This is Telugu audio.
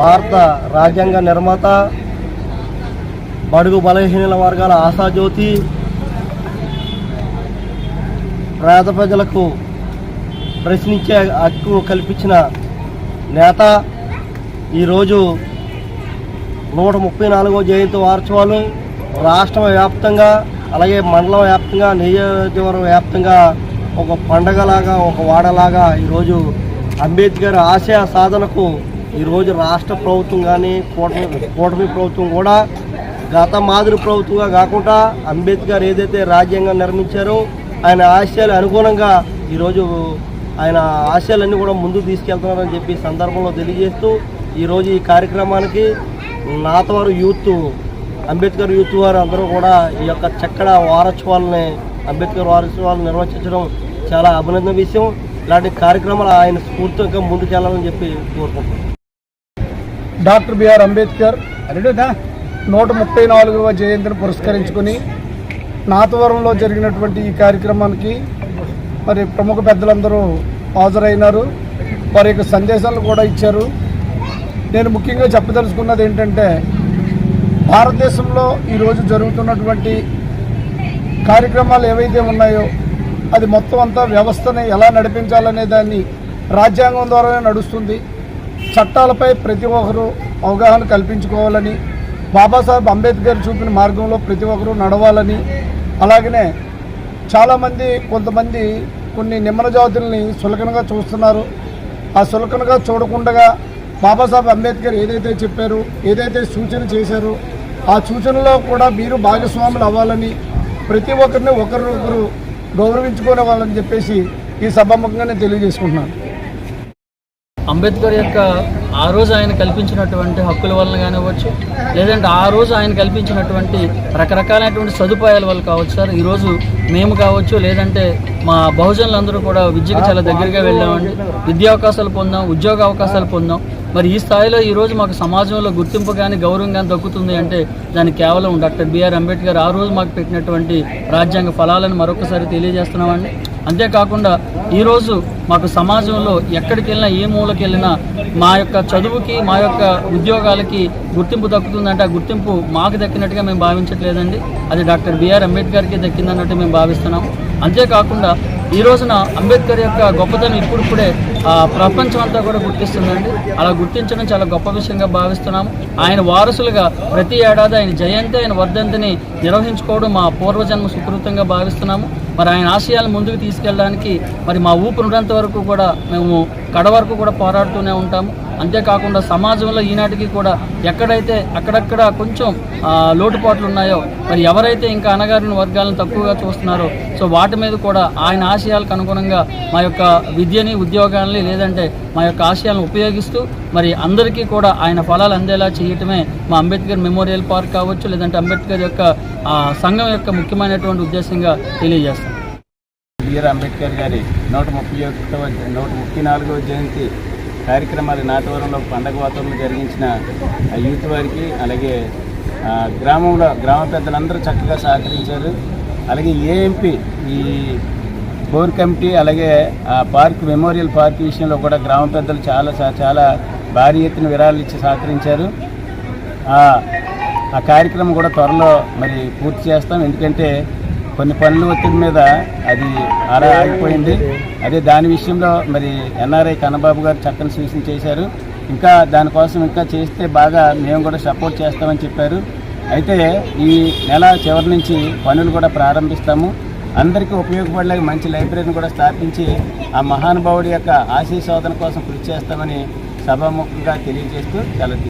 భారత రాజ్యాంగ నిర్మాత బడుగు బలహీనల వర్గాల ఆశాజ్యోతి పేద ప్రజలకు ప్రశ్నించే హక్కు కల్పించిన నేత ఈరోజు నూట ముప్పై నాలుగో జయంతి వార్చవాలు రాష్ట్ర వ్యాప్తంగా అలాగే మండలం వ్యాప్తంగా నియోజకవర్గ వ్యాప్తంగా ఒక పండగలాగా ఒక వాడలాగా ఈరోజు అంబేద్కర్ ఆశయ సాధనకు ఈరోజు రాష్ట్ర ప్రభుత్వం కానీ కూటమి కూటమి ప్రభుత్వం కూడా గత మాదిరి ప్రభుత్వంగా కాకుండా అంబేద్కర్ ఏదైతే రాజ్యాంగం నిర్మించారో ఆయన ఆశయాలు అనుగుణంగా ఈరోజు ఆయన ఆశయాలన్నీ కూడా ముందుకు తీసుకెళ్తున్నారని చెప్పి సందర్భంలో తెలియజేస్తూ ఈరోజు ఈ కార్యక్రమానికి నాతవారు యూత్ అంబేద్కర్ యూత్ వారు అందరూ కూడా ఈ యొక్క చక్కడ వారోత్సవాలని అంబేద్కర్ వారోత్సవాలు నిర్వహించడం చాలా అభినందన విషయం. ఇలాంటి కార్యక్రమాలు ఆయన స్ఫూర్తిగా ముందుకెళ్ళాలని చెప్పి కోరుకుంటున్నాను. డాక్టర్ బిఆర్ అంబేద్కర్ నూట ముప్పై నాలుగవ జయంతిని పురస్కరించుకుని నాతవరంలో జరిగినటువంటి ఈ కార్యక్రమానికి మరి ప్రముఖ పెద్దలందరూ హాజరైనారు. వారి యొక్క సందేశాలు కూడా ఇచ్చారు. నేను ముఖ్యంగా చెప్పదలుచుకున్నది ఏంటంటే భారతదేశంలో ఈరోజు జరుగుతున్నటువంటి కార్యక్రమాలు ఏవైతే ఉన్నాయో అది మొత్తం అంతా వ్యవస్థని ఎలా నడిపించాలనే దాన్ని రాజ్యాంగం ద్వారానే నడుస్తుంది. చట్టాలపై ప్రతి ఒక్కరూ అవగాహన కల్పించుకోవాలని బాబాసాహెబ్ అంబేద్కర్ చూపిన మార్గంలో ప్రతి ఒక్కరూ నడవాలని అలాగనే చాలామంది కొంతమంది కొన్ని నిమ్మల జాతుల్ని సులకనగా చూస్తున్నారు. ఆ సులకనగా చూడకుండా బాబాసాహెబ్ అంబేద్కర్ ఏదైతే చెప్పారు ఏదైతే సూచన చేశారో ఆ సూచనలో కూడా మీరు భాగస్వాములు అవ్వాలని ప్రతి ఒక్కరిని ఒకరినొకరు గౌరవించుకునే వాళ్ళని చెప్పేసి ఈ సభాముఖంగా నేను తెలియజేసుకుంటున్నాను. అంబేద్కర్ యొక్క ఆ రోజు ఆయన కల్పించినటువంటి హక్కుల వలన కానివ్వచ్చు లేదంటే ఆ రోజు ఆయన కల్పించినటువంటి రకరకాలైనటువంటి సదుపాయాల వల్ల కావచ్చు సార్. ఈరోజు మేము కావచ్చు లేదంటే మా బహుజనులందరూ కూడా విద్యకు చాలా దగ్గరగా వెళ్ళామండి. విద్యా అవకాశాలు పొందాం ఉద్యోగ అవకాశాలు పొందాం. మరి ఈ స్థాయిలో ఈరోజు మాకు సమాజంలో గుర్తింపు కానీ గౌరవం కానీ దక్కుతుంది అంటే దానికి కేవలం డాక్టర్ బిఆర్ అంబేద్కర్ ఆ రోజు మాకు పెట్టినటువంటి రాజ్యాంగ ఫలాలను మరొకసారి తెలియజేస్తున్నామండి. అంతేకాకుండా ఈరోజు మాకు సమాజంలో ఎక్కడికి వెళ్ళినా ఏ మూలకి వెళ్ళినా మా యొక్క చదువుకి మా యొక్క ఉద్యోగాలకి గుర్తింపు దక్కుతుందంటే ఆ గుర్తింపు మాకు దక్కినట్టుగా మేము భావించట్లేదండి. అది డాక్టర్ బిఆర్ అంబేద్కర్కి దక్కిందన్నట్టు మేము భావిస్తున్నాం. అంతేకాకుండా ఈ రోజున అంబేద్కర్ యొక్క గొప్పతనం ఇప్పుడిప్పుడే ఆ, ప్రపంచం అంతా కూడా గుర్తిస్తుందండి. అలా గుర్తించడం చాలా గొప్ప విషయంగా భావిస్తున్నాము ఆయన వారసులుగా ప్రతి ఏడాది ఆయన జయంతి ఆయన వర్ధంతిని నిర్వహించుకోవడం మా పూర్వజన్మ సుకృతంగా భావిస్తున్నాము. మరి ఆయన ఆశయాలను ముందుకు తీసుకెళ్ళడానికి మరి మా ఊపిరినంత వరకు కూడా మేము కడ వరకు కూడా పోరాడుతూనే ఉంటాము. అంతేకాకుండా సమాజంలో ఈనాటికి కూడా ఎక్కడైతే అక్కడక్కడ కొంచెం లోటుపాట్లు ఉన్నాయో మరి ఎవరైతే ఇంకా అణగారిన వర్గాలను తక్కువగా చూస్తున్నారో సో వాటి మీద కూడా ఆయన ఆశయాలకు అనుగుణంగా మా యొక్క విద్యని ఉద్యోగాల్ని లేదంటే మా యొక్క ఆశయాలను ఉపయోగిస్తూ మరి అందరికీ కూడా ఆయన ఫలాలు అందేలా చేయటమే మా అంబేద్కర్ మెమోరియల్ పార్క్ కావచ్చు లేదంటే అంబేద్కర్ యొక్క సంఘం యొక్క ముఖ్యమైనటువంటి ఉద్దేశంగా తెలియజేస్తాం. బిఆర్ అంబేద్కర్ గారి నూట ముప్పై ఒకటవ నూట ముప్పై నాలుగవ జయంతి కార్యక్రమాలు నాటవరంలో పండగ వాతావరణం జరిగించిన ఆ యూత్ వారికి అలాగే గ్రామంలో గ్రామ పెద్దలందరూ చక్కగా సహకరించారు. అలాగే ఏఎంపీ ఈ కోర్ కమిటీ అలాగే ఆ పార్క్ మెమోరియల్ పార్క్ విషయంలో కూడా గ్రామ పెద్దలు చాలా చాలా భారీ ఎత్తున విరాళాలు ఇచ్చి సహకరించారు. ఆ కార్యక్రమం కూడా త్వరలో మరి పూర్తి చేస్తాం. ఎందుకంటే కొన్ని పనులు ఒత్తిడి మీద అది అలా ఆగిపోయింది. అదే దాని విషయంలో మరి ఎన్ఆర్ఐ కన్నబాబు గారు చక్కని సూచన చేశారు. ఇంకా దానికోసం ఇంకా చేస్తే బాగా మేము కూడా సపోర్ట్ చేస్తామని చెప్పారు. అయితే ఈ నెల చివరి నుంచి పనులు కూడా ప్రారంభిస్తాము. అందరికీ ఉపయోగపడలేక మంచి లైబ్రరీని కూడా స్థాపించి ఆ మహానుభావుడి యొక్క ఆశీర్వాదన కోసం కృషి చేస్తామని సభాముఖంగా తెలియజేస్తూ చాలా